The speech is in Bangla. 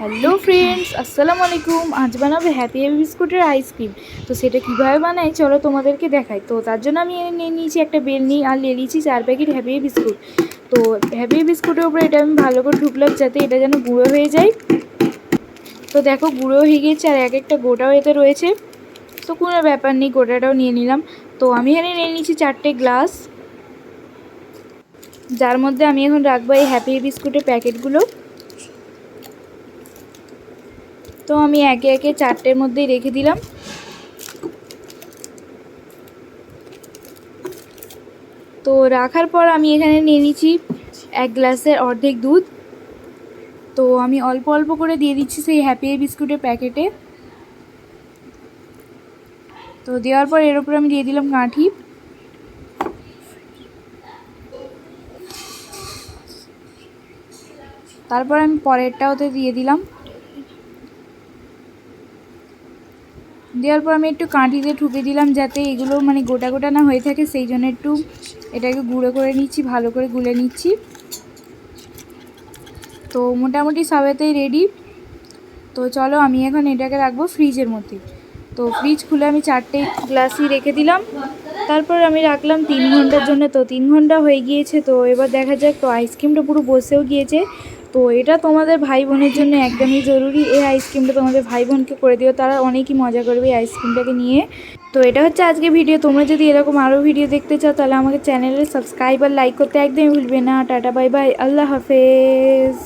হ্যালো ফ্রেন্ডস আসসালামু আলাইকুম আজ বানাবো হ্যাপি হ্যাপি বিস্কুটের আইসক্রিম তো সেটা কীভাবে বানাই চলো তোমাদেরকে দেখাই। তো তার জন্য আমি নিয়ে নিয়েছি একটা বেলনি আর নিয়ে নিয়েছি চার প্যাকেট হ্যাপি বিস্কুট তো হ্যাপি বিস্কুটের উপরে এটা আমি ভালো করে ঢুকলাম যাতে এটা যেন গুঁড়ো হয়ে যায়। তো দেখো গুঁড়ো হয়ে গিয়েছে আর এক একটা গোটাও এতে রয়েছে। তো কোনো ব্যাপার নেই, গোটাটাও নিয়ে নিলাম। তো আমি এখানে নিয়ে নিয়েছি চারটে গ্লাস যার মধ্যে আমি এখন রাখব এই হ্যাপি বিস্কুটের প্যাকেটগুলো। তো আমি একে একে চারটের মধ্যেই রেখে দিলাম। তো রাখার পর আমি এখানে নিয়ে নিচ্ছি এক গ্লাসের অর্ধেক দুধ। তো আমি অল্প অল্প করে দিয়ে দিচ্ছি সেই হ্যাপি বিস্কুটের প্যাকেটে তো দেওয়ার পর এর উপর আমি দিয়ে দিলাম কাঠি। তারপর আমি পরেরটা ওতে দিয়ে দিলাম। দেওয়ার পর আমি একটু কাঁটিতে ঠুকে দিলাম যাতে এগুলো মানে গোটা গোটা না হয়ে থাকে, সেই জন্য একটু এটাকে গুঁড়ো করে নিচ্ছি, ভালো করে গুলে নিচ্ছি। তো মোটামুটি সবেতেই রেডি তো চলো আমি এখন এটাকে রাখব ফ্রিজের মধ্যে। তো ফ্রিজ খুলে আমি চারটে গ্লাসই রেখে দিলাম। তারপর আমি রাখলাম তিন ঘণ্টার জন্য, তো তিন ঘণ্টা হয়ে গিয়েছে, তো এবার দেখা যাক, তো আইসক্রিমটা পুরো বসেও গিয়েছে। তো এটা তোমাদের ভাই বোনের জন্য একদমই জরুরি। এই আইসক্রিমটা তোমাদের ভাই বোনকে করে দিও, তারা অনেকই মজা করবে এই আইসক্রিমটাকে নিয়ে। তো এটা হচ্ছে আজকে ভিডিও। তোমরা যদি এরকম আরও ভিডিও দেখতে চাও, তাহলে আমাকে চ্যানেলে সাবস্ক্রাইব আর লাইক করতে একদমই ভুলবে না। টাটা বাই বাই আল্লাহ হাফেজ।